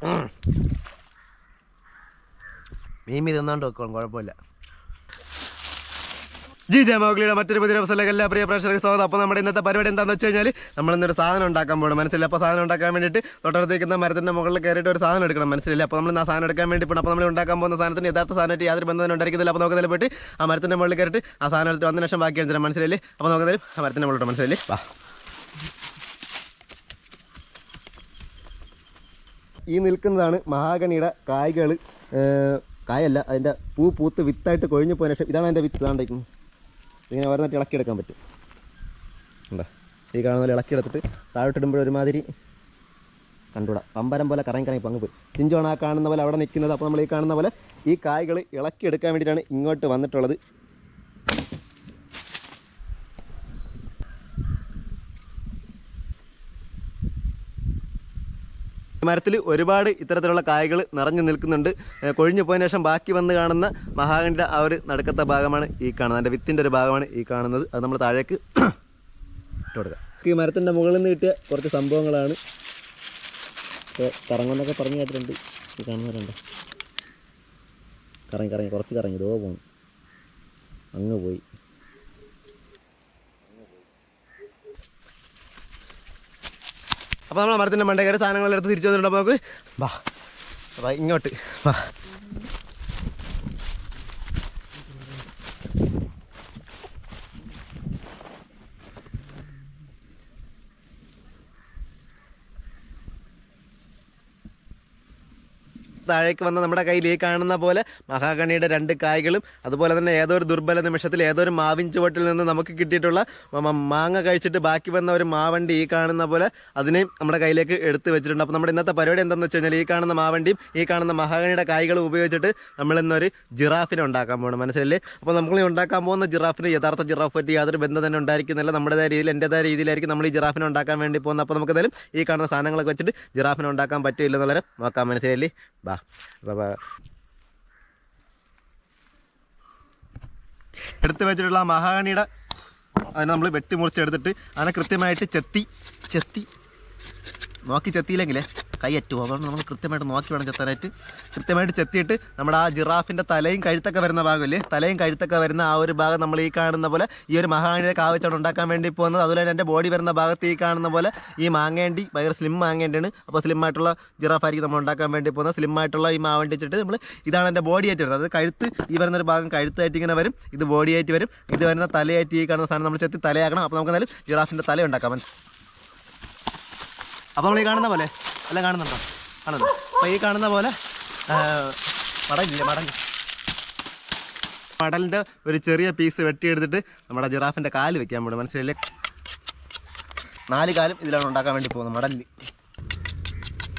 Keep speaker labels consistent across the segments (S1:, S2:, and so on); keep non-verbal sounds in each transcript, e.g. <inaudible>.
S1: <clears throat> മീൻ me തിന്നോണ്ട് വെക്കണം കുഴപ്പമില്ല. G ജയമോഗ്ലിയുടെ മറ്റൊരു പുതിയ അവസരങ്ങളിലെ എല്ലാ പ്രിയ പ്രേക്ഷകർക്ക് സ്വാഗതം. അപ്പോൾ നമ്മുടെ ഇന്നത്തെ പരിപാടി എന്താണെന്ന് വെച്ച് കഴിഞ്ഞാൽ നമ്മൾ ഇന്നൊരു സാധനം ഉണ്ടാക്കാൻ പോകണം മനസ്സിലായി അപ്പോൾ സാധനം ഉണ്ടാക്കാൻ വേണ്ടിയിട്ട് തൊട്ടടുത്തേക്കുന്ന മരത്തിന്റെ മുകളിൽ കയറിയിട്ട് ഒരു സാധനം എടുക്കണം. മനസ്സിലായി അപ്പോൾ നമ്മൾ ആ സാധനം എടുക്കാൻ വേണ്ടി പോകണം അപ്പോൾ നമ്മൾ ഉണ്ടാക്കാൻ പോകുന്ന സാധനത്തിന് യഥാർത്ഥ സാധനമായിട്ട് യാതൊരു ബന്ധം ഉണ്ടായിരിക്കുന്നില്ല. അപ്പോൾ നമുക്ക് പോയിട്ട് ആ മരത്തിന്റെ മുകളിൽ കയറിയിട്ട് ആ സാധനം എടുത്തിട്ട് വന്നതിന് ശേഷം ബാക്കി കാണിച്ചു മനസ്സിലായി അപ്പോൾ നമുക്ക് ആ മരത്തിന്റെ മുകളിലോട്ട് മനസ്സിലായി വാ. ഈ നിൽക്കുന്നതാണ് മഹാഗണിയുടെ കായ്കൾ കായല്ല അതിന്റെ പൂ പൂത്ത് വിത്തായിട്ട് കൊഴിഞ്ഞു പോയതിനു ശേഷം ഇതാണ് അതിന്റെ വിത്ത്. ഇതാണ്ടേക്കും. ഇങ്ങനെ ഓരോന്നിട്ട് ഇളക്കിയെടുക്കാൻ പറ്റും. ഉണ്ടോ ഈ കാണുന്ന പോലെ ഇളക്കിയെടുത്തിട്ട് താഴോട്ടിടുമ്പോൾ ഒരുമാതിരി കണ്ടുകൂടാ. പമ്പരം പോലെ കറങ്ങി കറങ്ങി പങ്ക് പോയി ചിഞ്ചോണ് കാണുന്ന പോലെ അവിടെ നിൽക്കുന്നത്. അപ്പോൾ നമ്മൾ ഈ കാണുന്ന പോലെ ഈ കായ്കൾ ഇളക്കിയെടുക്കാൻ വേണ്ടിയിട്ടാണ് ഇങ്ങോട്ട് വന്നിട്ടുള്ളത്. മരത്തിൽ ഒരുപാട് ഇത്തരത്തിലുള്ള കായകൾ നിറഞ്ഞു നിൽക്കുന്നുണ്ട്. കൊഴിഞ്ഞു പോയതിനു ശേഷം ബാക്കി വന്ന് കാണുന്ന മഹാഗണിയുടെ ആ ഒരു നടുക്കത്തെ ഭാഗമാണ് ഈ കാണുന്നത്. അതിന്റെ വിത്തിന്റെ ഒരു ഭാഗമാണ് ഈ കാണുന്നത്. അത് നമ്മൾ താഴേക്ക് ഇട്ട് കൊടുക്കുക ഈ മരത്തിന്റെ മുകളിൽ നിന്ന് കിട്ടിയ കുറച്ച് സംഭവങ്ങളാണ്. ഇപ്പോൾ കറങ്ങുന്നൊക്കെ പറഞ്ഞു കേട്ടിട്ടുണ്ട്. ഈ കാണുന്നവരുണ്ട് കറങ്ങി കറങ്ങി കുറച്ച് കറങ്ങി. ഇതോ പോകണം അങ്ങ് പോയി. അപ്പോൾ നമ്മൾ മരത്തിന്റെ മണ്ടേ കയറി സാധനങ്ങളെല്ലാം എടുത്ത് തിരിച്ചു വന്നിട്ടുണ്ട് അപ്പോൾ നമുക്ക് വാ. അപ്പോൾ ഇങ്ങോട്ട്. വാ. താഴേക്ക് വന്ന നമ്മുടെ കയ്യിൽ ഈ കാണുന്ന പോലെ മഹാഗണിയുടെ രണ്ട് കായ്കളും അതുപോലെ തന്നെ ഏതോ ഒരു ദുർബല നിമിഷത്തിൽ ഏതോ ഒരു മാവിൻ ചുവട്ടിൽ നിന്ന് നമുക്ക് കിട്ടിയിട്ടുള്ള മാങ്ങ കഴിച്ചിട്ട് ബാക്കി വന്ന ഒരു മാവണ്ടി ഈ കാണുന്ന പോലെ അതിനെയും നമ്മുടെ കയ്യിലേക്ക് എടുത്ത് വെച്ചിട്ടുണ്ട്. അപ്പോൾ നമ്മുടെ ഇന്നത്തെ പരിപാടി എന്താണെന്ന് വെച്ച് കഴിഞ്ഞാൽ ഈ കാണുന്ന മാവണ്ടിയും ഈ കാണുന്ന മഹാഗണിയുടെ കായ്കളും ഉപയോഗിച്ചിട്ട് നമ്മൾ ഇന്നൊരു ജിറാഫിനെ ഉണ്ടാക്കാൻ പോകണം മനസ്സിലല്ലേ അപ്പോൾ നമ്മൾ ഉണ്ടാക്കാൻ പോകുന്ന ജിറാഫിന് യഥാർത്ഥ ജിറാഫ് പറ്റി യാതൊരു ബന്ധം തന്നെ ഉണ്ടായിരിക്കുന്നില്ല. നമ്മുടേതായ രീതിയിൽ എന്റെതായ രീതിയിലായിരിക്കും നമ്മൾ ഈ ജിറാഫിനെ ഉണ്ടാക്കാൻ വേണ്ടി പോകുന്നത്. അപ്പോൾ നമുക്ക് എന്തായാലും ഈ കാണുന്ന സാധനങ്ങളൊക്കെ വെച്ചിട്ട് ജിറാഫിനെ ഉണ്ടാക്കാൻ പറ്റില്ല എന്നുള്ളത് നോക്കാം. മനസ്സിലല്ലേ ബാ. ബാ, എടുത്തു വെച്ചിട്ടുള്ള മഹാഗണിയുടെ അതിനെ നമ്മൾ വെട്ടി മുറിച്ചെടുത്തിട്ട് അതിനെ കൃത്യമായിട്ട് ചെത്തി ചെത്തി നോക്കി ചെത്തിയില്ലെങ്കിലേ കൈയറ്റും അതുകൊണ്ട് നമ്മൾ കൃത്യമായിട്ട് നോക്കി വേണം ചെത്താനായിട്ട്. കൃത്യമായിട്ട് ചെത്തിയിട്ട് നമ്മുടെ ആ ജിറാഫിന്റെ തലയും കഴുത്തൊക്കെ വരുന്ന ഭാഗമല്ലേ? തലയും കഴുത്തൊക്കെ വരുന്ന ആ ഒരു ഭാഗം നമ്മൾ ഈ കാണുന്ന പോലെ ഈ ഒരു മഹാണിയുടെ കാവച്ചാട് ഉണ്ടാക്കാൻ വേണ്ടി പോകുന്നത്. അതുപോലെ എന്റെ ബോഡി വരുന്ന ഭാഗത്ത് ഈ കാണുന്ന പോലെ ഈ മാങ്ങേണ്ടി ഭയങ്കര സ്ലിം മാങ്ങേണ്ടിയാണ്. അപ്പോൾ സ്ലിം ആയിട്ടുള്ള ജിറാഫായിരിക്കും നമ്മൾ ഉണ്ടാക്കാൻ വേണ്ടി പോകുന്നത്. സ്ലിം ആയിട്ടുള്ള ഈ മാവണ്ടി വെച്ചിട്ട് നമ്മൾ ഇതാണ് എന്റെ ബോഡി ആയിട്ട് വരുന്നത്. അത് കഴുത്ത് ഈ വരുന്ന ഒരു ഭാഗം കഴുത്തായിട്ട് ഇങ്ങനെ വരും. ഇത് ബോഡി ആയിട്ട് വരും. ഇത് വരുന്ന തലയായിട്ട് ഈ കാണുന്ന സാധനം നമ്മൾ ചെത്തി തലയാക്കണം. അപ്പോൾ നമുക്ക് എന്തായാലും ജിറാഫിന്റെ തല ഉണ്ടാക്കാം അപ്പോൾ നമ്മൾ ഈ കാണുന്ന പോലെ അല്ല കാണുന്നുണ്ടോ? കാണുന്നു അപ്പോൾ ഈ കാണുന്ന പോലെ മടങ്ങില്ല മടൽ മടലിന്റെ ഒരു ചെറിയ പീസ് വെട്ടിയെടുത്തിട്ട് നമ്മുടെ ജിറാഫിന്റെ കാൽ വെക്കാൻ പോകണം മനസ്സിലല്ലേ നാല് കാലും ഇതിലാണ് ഉണ്ടാക്കാൻ വേണ്ടി പോകുന്നത് മടലിൽ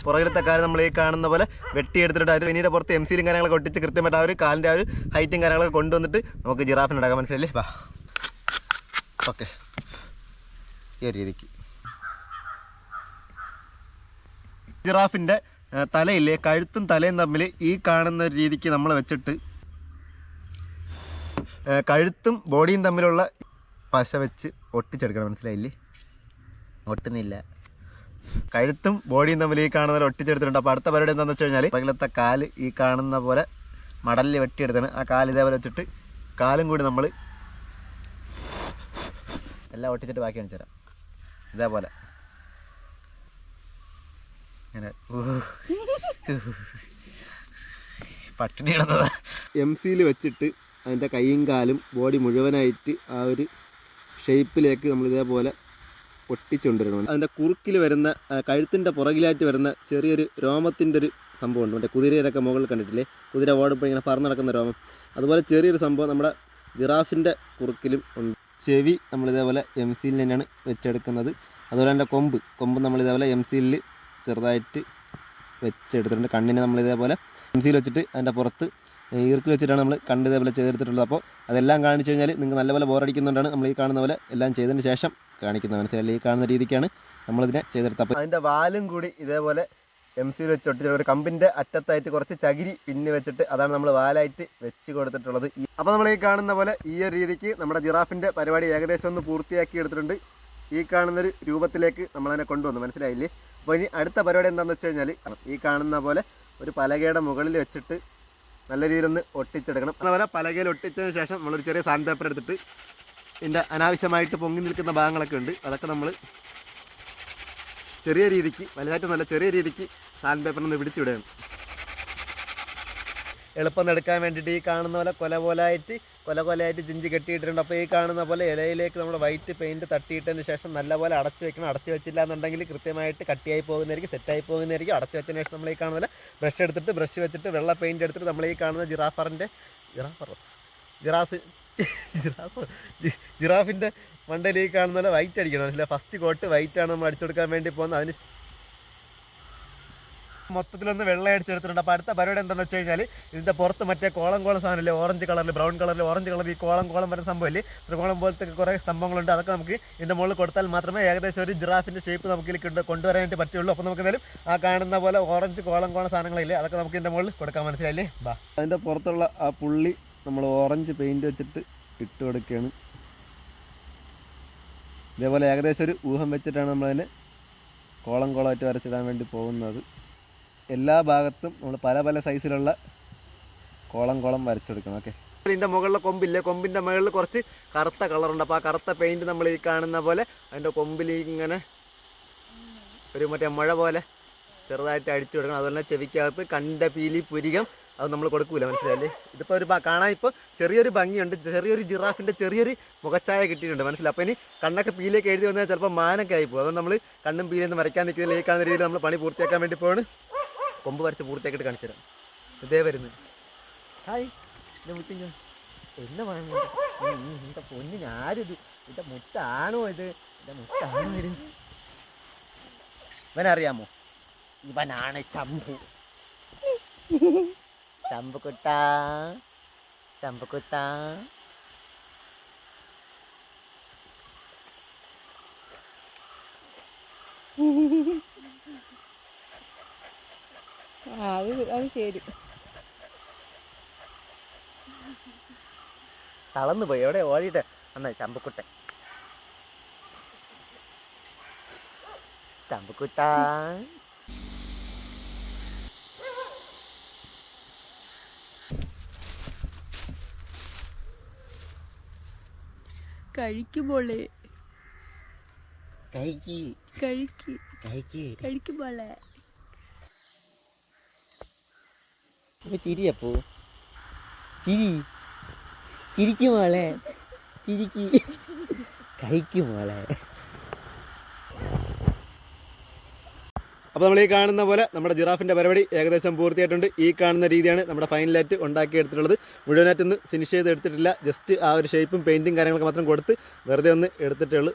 S1: പുറകിലത്തെ കാലം നമ്മൾ ഈ കാണുന്ന പോലെ വെട്ടിയെടുത്തിട്ട് അവർ പിന്നീട് പുറത്ത് എം സിയിലും കാര്യങ്ങളൊക്കെ ഒട്ടിച്ച് കൃത്യമായിട്ട് ഒരു കാലിന്റെ ആ ഒരു ഹൈറ്റും കാര്യങ്ങളൊക്കെ കൊണ്ടുവന്നിട്ട് നമുക്ക് ജിറാഫിനുണ്ടാക്കാൻ മനസ്സിലല്ലേ വാ. ഓക്കെ. ഈ ഒരു രീതിക്ക്. ജിറാഫിന്റെ തലയില്ലേ കഴുത്തും തലയും തമ്മിൽ ഈ കാണുന്ന രീതിക്ക് നമ്മൾ വെച്ചിട്ട് കഴുത്തും ബോഡിയും തമ്മിലുള്ള പശ വെച്ച് ഒട്ടിച്ചെടുക്കണം. മനസ്സിലായില്ലേ? ഒട്ടുന്നില്ല. കഴുത്തും ബോഡിയും തമ്മിൽ ഈ കാണുന്ന പോലെ ഒട്ടിച്ചെടുത്തിട്ടുണ്ട്. അപ്പോൾ അടുത്ത പരിപാടി എന്താണെന്ന് വെച്ച് കഴിഞ്ഞാൽ പകലത്തെ കാൽ ഈ കാണുന്ന പോലെ മടലിൽ വെട്ടിയെടുത്താണ്. ആ കാൽ ഇതേപോലെ വെച്ചിട്ട് കാലും കൂടി നമ്മൾ എല്ലാം ഒട്ടിച്ചിട്ട് ബാക്കി കാണിച്ചു തരാം ഇതേപോലെ. ഇങ്ങനെ പട്ടിണി കിടന്നതാ. എം സിയിൽ വെച്ചിട്ട് അതിന്റെ കൈയും കാലും ബോഡി മുഴുവനായിട്ട് ആ ഒരു ഷേപ്പിലേക്ക് നമ്മൾ ഇതേപോലെ പൊട്ടിച്ചുകൊണ്ടിരണം അതിന്റെ കുറുക്കിൽ വരുന്ന കഴുത്തിന്റെ പുറകിലായിട്ട് വരുന്ന ചെറിയൊരു രോമത്തിന്റെ ഒരു സംഭവമുണ്ട്. മറ്റേ കുതിരയുടെയൊക്കെ മുകളിൽ കണ്ടിട്ടില്ലേ? കുതിര ഓടുമ്പോൾ ഇങ്ങനെ പറന്ന് നടക്കുന്ന രോമം. അതുപോലെ ചെറിയൊരു സംഭവം നമ്മുടെ ജിറാഫിന്റെ കുറുക്കിലും ഉണ്ട്. ചെവി നമ്മളിതേപോലെ എം സിയിൽ തന്നെയാണ് വെച്ചെടുക്കുന്നത്. അതുപോലെ എന്റെ കൊമ്പ്. കൊമ്പ് നമ്മളിതേപോലെ എം സിയിൽ ചെറുതായിട്ട് വെച്ചെടുത്തിട്ടുണ്ട്. കണ്ണിനെ നമ്മൾ ഇതേപോലെ പെൻസിൽ വെച്ചിട്ട് അതിന്റെ പുറത്ത് ഈർക്ക് വെച്ചിട്ടാണ് നമ്മൾ കണ്ണ് ഇതേപോലെ ചെയ്തെടുത്തിട്ടുള്ളത്. അപ്പോൾ അതെല്ലാം കാണിച്ചു കഴിഞ്ഞാൽ നിങ്ങൾക്ക് നല്ലപോലെ ബോറടിക്കുന്നുണ്ടാണ് നമ്മൾ ഈ കാണുന്ന പോലെ എല്ലാം ചെയ്തതിന് ശേഷം കാണിക്കുന്നത്. മനസ്സിലായി ഈ കാണുന്ന രീതിക്കാണ് നമ്മളിതിനെ ചെയ്തെടുത്തത്. അപ്പോൾ അതിന്റെ വാലും കൂടി ഇതേപോലെ എം സിയിൽ വെച്ച് ഒട്ടിച്ചിട്ട് ഒരു കമ്പിന്റെ അറ്റത്തായിട്ട് കുറച്ച് ചകിരി പിന്നി വെച്ചിട്ട് അതാണ് നമ്മൾ വാലായിട്ട് വെച്ച് കൊടുത്തിട്ടുള്ളത്. അപ്പോൾ നമ്മൾ ഈ കാണുന്ന പോലെ ഈ ഒരു രീതിക്ക് നമ്മുടെ ജിറാഫിന്റെ പരിപാടി ഏകദേശം ഒന്ന് പൂർത്തിയാക്കി എടുത്തിട്ടുണ്ട്. ഈ കാണുന്നൊരു രൂപത്തിലേക്ക് നമ്മളതിനെ കൊണ്ടുവന്നു. മനസ്സിലായില്ലേ? അപ്പോൾ ഇനി അടുത്ത പരിപാടി എന്താണെന്ന് വെച്ച് കഴിഞ്ഞാൽ ഈ കാണുന്ന പോലെ ഒരു പലകയുടെ മുകളിൽ വെച്ചിട്ട് നല്ല രീതിയിൽ ഒന്ന് ഒട്ടിച്ചെടുക്കണം അതുപോലെ പലകയിൽ ഒട്ടിച്ചതിന് ശേഷം നമ്മളൊരു ചെറിയ സാൻഡ് പേപ്പർ എടുത്തിട്ട് ഇതിന്റെ അനാവശ്യമായിട്ട് പൊങ്ങി നിൽക്കുന്ന ഭാഗങ്ങളൊക്കെ ഉണ്ട്. അതൊക്കെ നമ്മൾ ചെറിയ രീതിക്ക് വലുതായിട്ട് നല്ല ചെറിയ രീതിക്ക് സാൻഡ് പേപ്പറിൽ നിന്ന് പിടിച്ചിടുകയാണ് എളുപ്പം എടുക്കാൻ വേണ്ടിയിട്ട് ഈ കാണുന്ന പോലെ കൊല പോലായിട്ട് കൊല കൊലയായിട്ട് ജിഞ്ചി കെട്ടിയിട്ടുണ്ട്. അപ്പോൾ ഈ കാണുന്ന പോലെ ഇലയിലേക്ക് നമ്മൾ വൈറ്റ് പെയിന്റ് തട്ടിയിട്ടതിന് ശേഷം നല്ലപോലെ അടച്ചു വെക്കണം. അടച്ചു വെച്ചില്ല എന്നുണ്ടെങ്കിൽ കൃത്യമായിട്ട് കട്ടിയായി പോകുന്നതായിരിക്കും സെറ്റായി പോകുന്നതായിരിക്കും. അടച്ചു വെച്ചതിന് ശേഷം നമ്മൾ ഈ കാണുന്ന പോലെ ബ്രഷ് എടുത്തിട്ട് ബ്രഷ് വെച്ചിട്ട് വെള്ള പെയിന്റ് എടുത്തിട്ട് നമ്മൾ ഈ കാണുന്ന ജിറാഫറിന്റെ ജിറാഫറോ ജിറാസ് ജിറാഫ് ജിറാഫിന്റെ മണ്ടയിൽ ഈ കാണുന്ന പോലെ വൈറ്റ് അടിക്കണം. മനസ്സിലായി? ഫസ്റ്റ് കോട്ട് വൈറ്റാണ് നമ്മൾ അടിച്ചു കൊടുക്കാൻ വേണ്ടി പോകുന്നത്. അതിന് മൊത്തത്തിലൊന്ന് വെള്ളം അടിച്ചെടുത്തിട്ടുണ്ട് അപ്പോൾ അടുത്ത പരിപാടി എന്താണെന്ന് വെച്ച് കഴിഞ്ഞാൽ ഇതിന്റെ പുറത്ത് മറ്റേ കോളം കോളം സാധനമില്ലേ? ഓറഞ്ച് കളറിൽ ബ്രൗൺ കളറിൽ ഓറഞ്ച് കളറിൽ ഈ കോളം കോളം വരുന്ന സംഭവമില്ലേ? ത്രികോളം പോലത്തെ കുറേ സംഭവങ്ങളുണ്ട്. അതൊക്കെ നമുക്ക് ഇതിന്റെ മുകളിൽ കൊടുത്താൽ മാത്രമേ ഏകദേശം ഒരു ജിറാഫിന്റെ ഷേപ്പ് നമുക്ക് ഇതിൽ കൊണ്ടുവരാനായിട്ട് പറ്റുള്ളൂ. അപ്പോൾ നമുക്ക് എന്തായാലും ആ കാണുന്ന പോലെ ഓറഞ്ച് കോളം കോളം സാധനങ്ങളില്ലേ? അതൊക്കെ നമുക്ക് ഇതിന്റെ മുകളിൽ കൊടുക്കാൻ മനസ്സിലായില്ലേ? ബാ. അതിന്റെ പുറത്തുള്ള ആ പുള്ളി നമ്മൾ ഓറഞ്ച് പെയിന്റ് വെച്ചിട്ട് ഇട്ട് കൊടുക്കുകയാണ് ഇതേപോലെ ഏകദേശം ഒരു ഊഹം വെച്ചിട്ടാണ് നമ്മളതിനെ കോളം കോളമായിട്ട് വരച്ചിടാൻ വേണ്ടി പോകുന്നത്. എല്ലാ ഭാഗത്തും നമ്മൾ പല പല സൈസിലുള്ള കോളം കോളം വരച്ചെടുക്കണം ഓക്കെ ഇതിന്റെ മുകളിലെ കൊമ്പില്ലേ? കൊമ്പിന്റെ മുകളിൽ കുറച്ച് കറുത്ത കളറുണ്ട്. അപ്പോൾ ആ കറുത്ത പെയിന്റ് നമ്മൾ ഈ കാണുന്ന പോലെ അതിന്റെ കൊമ്പിൽ ഇങ്ങനെ ഒരു മറ്റേ മഴ പോലെ ചെറുതായിട്ട് അടിച്ചു കൊടുക്കണം. അതുപോലെ ചെവിക്കകത്ത് കണ്ട പീലി പുരികം അത് നമ്മൾ കൊടുക്കൂല മനസ്സിലായില്ലേ? ഇതിപ്പോൾ ഒരു കാണാൻ ഇപ്പോൾ ചെറിയൊരു ഭംഗിയുണ്ട്. ചെറിയൊരു ജിറാഫിന്റെ ചെറിയൊരു മുഖച്ചായ കിട്ടിയിട്ടുണ്ട് മനസ്സിലായി അപ്പോൾ ഇനി കണ്ണൊക്കെ പീലിയൊക്കെ എഴുതി വന്നാൽ ചിലപ്പോൾ മാനൊക്കെ ആയിപ്പോകും അതുകൊണ്ട് നമ്മൾ കണ്ണും പീലിയൊന്നും വരയ്ക്കാൻ നിൽക്കുന്നില്ല. ഈ കാണുന്ന രീതിയിൽ നമ്മൾ പണി പൂർത്തിയാക്കാൻ വേണ്ടി പോവാണ്. കൊമ്പ് വരച്ച് പൂർത്തിയാക്കിയിട്ട് കാണിച്ചു തരാം. ഇതേ വരുന്നത്. ഹായ്. എന്റെ മുറ്റിങ്ങ എന്നെ വേണം എന്റെ പൊന്നിന് ആരിത് എന്റെ മുത്താണോ ഇത്? എന്റെ മുത്താണോ ഇത്? ഇവനറിയാമോ? ഇവനാണ് ചമ്പു. ചമ്പുക്കുട്ട ചമ്പുക്കുട്ട
S2: ആ <laughs> അത് അത് ശരി.
S1: തളന്നു പോയി. എവിടെ? ഓടിയിട്ട് അന്നാ ചമ്പുക്കുട്ടൻ. ചമ്പക്കുട്ട
S2: കഴിക്കുമ്പോളേ
S1: കൈക്ക്
S2: കഴിക്ക്.
S1: കൈക്ക്
S2: കഴിക്കുമ്പോളെ
S1: ഇപ്പൊ ചിരിയപ്പോ ചിരി. ചിരിക്കു മോളെ. ചിരിക്ക്. കഴിക്കും മോളെ. അപ്പോൾ നമ്മൾ ഈ കാണുന്ന പോലെ നമ്മുടെ ജിറാഫിന്റെ പരിപാടി ഏകദേശം പൂർത്തിയായിട്ടുണ്ട്. ഈ കാണുന്ന രീതിയാണ് നമ്മുടെ ഫൈനലായിട്ട് ഉണ്ടാക്കിയെടുത്തിട്ടുള്ളത്. മുഴുവനായിട്ട് ഒന്ന് ഫിനിഷ് ചെയ്ത് എടുത്തിട്ടില്ല. ജസ്റ്റ് ആ ഒരു ഷേപ്പും പെയിന്റും കാര്യങ്ങളൊക്കെ മാത്രം കൊടുത്ത് വെറുതെ ഒന്ന് എടുത്തിട്ടേ ഉള്ളൂ.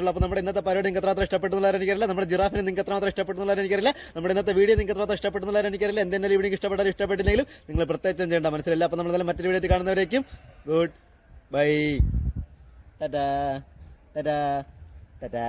S1: ഇനി അപ്പോൾ നമ്മുടെ ഇന്നത്തെ പരിപാടി നിങ്ങൾക്ക് എത്രമാത്രം ഇഷ്ടപ്പെടുന്നുള്ളവരെ എനിക്കറിയില്ല. നമ്മുടെ ജിറാഫിനെ നിങ്ങൾക്ക് എത്രമാത്രം ഇഷ്ടപ്പെടുന്നുള്ളവരെ എനിക്കറിയില്ല. നമ്മുടെ ഇന്നത്തെ വീഡിയോ നിങ്ങൾക്ക് എത്രമാത്രം ഇഷ്ടപ്പെടുന്നുള്ളവരെ എനിക്കറിയില്ല. എന്തെങ്കിലും വീഡിയോ ഇഷ്ടപ്പെട്ടാലും ഇഷ്ടപ്പെട്ടില്ലെങ്കിലും നിങ്ങൾ പ്രത്യേകം ചെയ്യേണ്ട മനസ്സിലല്ല അപ്പോൾ നമ്മൾ മറ്റൊരു video കാണുന്നവരേക്കും good bye. Tata. Tata. Tata.